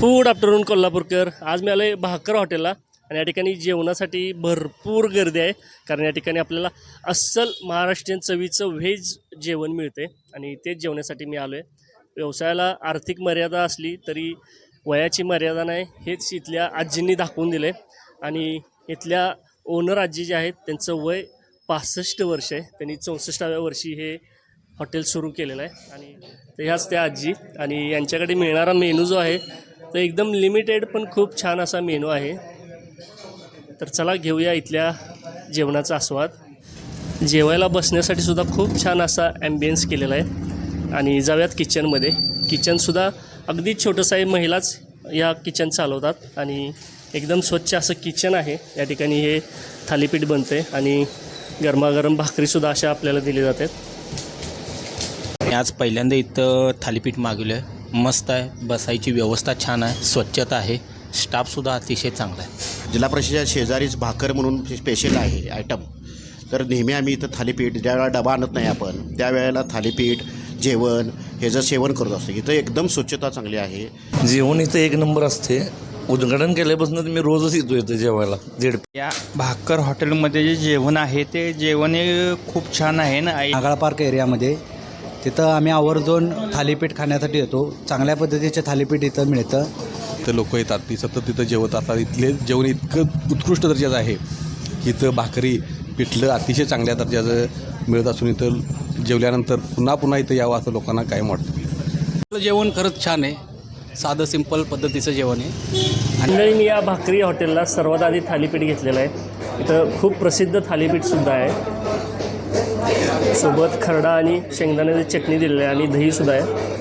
Food afternoon Kolhapurkar. आज मी आलो आहे भाकर हॉटेलला आणि या ठिकाणी जेवणासाठी भरपूर गर्दी आहे. कारण या ठिकाणी आपल्याला अस्सल महाराष्ट्रीयन चवीचं व्हेज जेवण मिळते आणि तेच जेवण्यासाठी मी आलो आहे व्यवसायाला आर्थिक मर्यादा असली तरी वयाची मर्यादा नाही हेच इथल्या आजींनी दाखवून दिले आणि इथल्या ओनर आजी जे आहेत त्यांचं वय पासष्ट वर्ष आहे. त्यांनी चौसष्टाव्या वर्षी हे हॉटेल सुरू केलेलं आहे. आणि तर ह्याच त्या आजी. आणि यांच्याकडे मिळणारा मेनू जो आहे तर एकदम लिमिटेड पण खूप छान असा मेनू आहे. तर चला घेऊया इथल्या जेवणाचा आस्वाद. जेवायला बसण्यासाठी सुद्धा खूप छान असा ॲम्बियन्स केलेला आहे. आणि जाऊयात किचनमध्ये किचनसुद्धा अगदी छोटंसं आहे महिलाच या किचन चालवतात. आणि एकदम स्वच्छ असं किचन आहे. या ठिकाणी हे थालीपीठ बनते आणि गरमागरम भाकरीसुद्धा अशा आपल्याला दिली जाते आज पहिल्यांदा इथं थालीपीठ मागवलं आहे मस्त आहे. बसायची व्यवस्था छान आहे. स्वच्छता आहे. स्टाफसुद्धा अतिशय चांगला आहे. जिल्हा परिषदेच्या शेजारीच भाकर म्हणून स्पेशल आहे आयटम तर नेहमी आम्ही इथं थालीपीठ ज्यावेळेला डबा आणत नाही आपण त्यावेळेला थालीपीठ जेवण हे जर सेवन करत असतो इथं एकदम स्वच्छता चांगली आहे. जेवण इथं एक नंबर असते. उद्घाटन केल्यापासून तर मी रोजच येतो इथं जेवायला. दीड या भाकर हॉटेलमध्ये जे जेवण आहे ते जेवण हे खूप छान आहे ना? आई नागाळ पार्क एरियामध्ये तिथं आम्ही आवर्जून थालीपीठ खाण्यासाठी येतो. चांगल्या पद्धतीचे थालीपीठ इथं मिळतं. इथं लोक येतात. ती सतत तिथं जेवत असतात इथले जेवण इतकं उत्कृष्ट दर्जाचं आहे की इथं भाकरी पिठलं अतिशय चांगल्या दर्जाचं मिळत असून इथं जेवल्यानंतर पुन्हा पुन्हा इथं यावं असं लोकांना कायम वाटतं? आपलं जेवण खरंच छान आहे. साधं सिंपल पद्धतीचं जेवण आहे. मंडळी मी या भाकरी हॉटेलला सर्वात आधी थालीपीठ घेतलेलं आहे. इथं खूप प्रसिद्ध थालीपीठसुद्धा आहे. सोबत खरडा आणि शेंगदाण्याची चटणी दिलेली आहे आणि दहीसुद्धा आहे.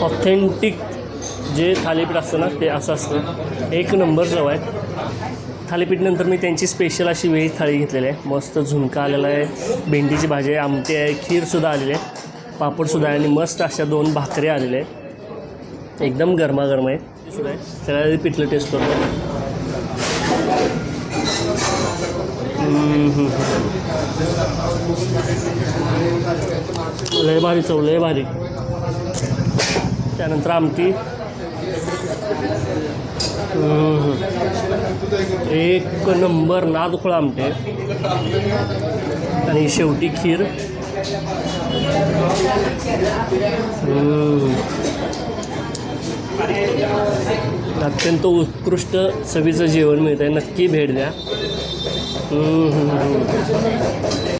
ऑथेंटिक जे थालीपीठ असतं ना ते असं असतं. एक नंबर चव आहे. थालीपीठनंतर मी त्यांची स्पेशल अशी व्हेज थाळी घेतलेली आहे. मस्त झुणका आलेला आहे. भेंडीची भाजी आहे आमटी आहे खीरसुद्धा आलेली आहे. पापडसुद्धा आहे आणि मस्त अशा दोन भाकऱ्या आलेल्या आहेत. एकदम गरमागरम आहे. सगळ्या आधी पिठलं टेस्ट करतो लय भारी चव लय भारी. त्यानंतर आमटी. एक नंबर नादखोळा आमटे. आणि शेवटी खीर. अत्यंत उत्कृष्ट चवीचं जेवण मिळतं आहे नक्की भेट द्या.